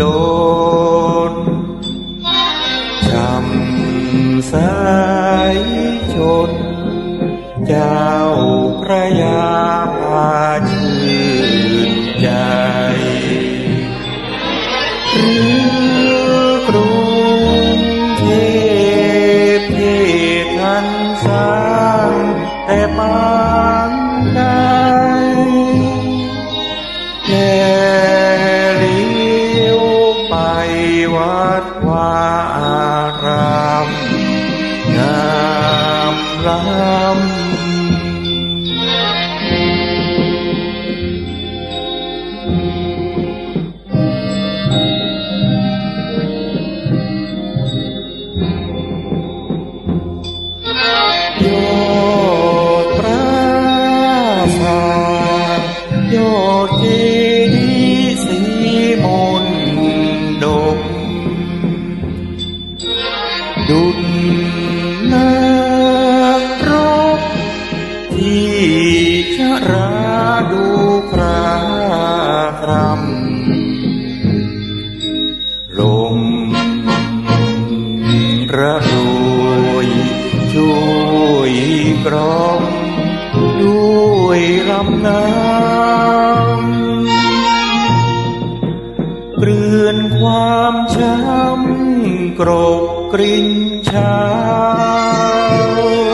ดนโดนจำสายชน เจ้าพระยาพาชื่นใจหรือกรู วัดวาอารามงามล้ำ นักรบที่ชราดูคราครำลมระโดยช่วยกรอมด้วยลำน้ำเกลือนความ ក្រោកគ្រីងឆាវ